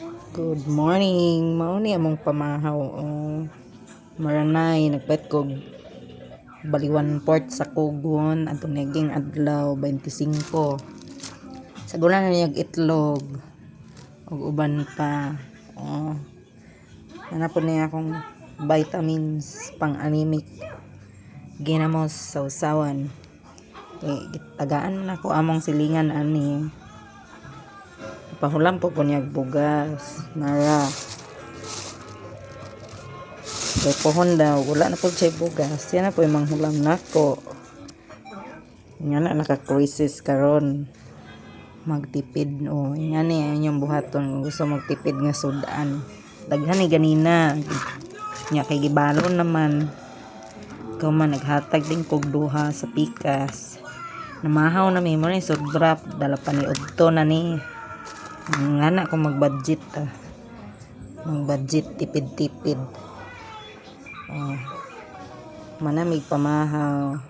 Good morning. Mao ni among pamahaw. Oh. Maranay nagpet kog baliwan port sa Kugon atong naging adlaw 25. Sa na niyag itlog ug uban pa. Oh. Hanapon niya akong vitamins pang anemic. Ginamos sa usawan. Eh, tagaan na ko among silingan ani pahulam po po niyag bugas. Nara kay pohon daw wala na po siya bugas. Yan na po yung manghulam nako nga na naka crisis karon magtipid o yan ni inyong buhaton. Kung gusto magtipid nga sudan daghan ni ganina. Nya kay gibalon naman. Ikaw man naghatag din kog duha sa pikas. Namahaw na mi mo ni sobra dala pa ni udto na ni nga na mag-budget ah. Mag-budget tipid-tipid. Oh. Manamig pamahaw.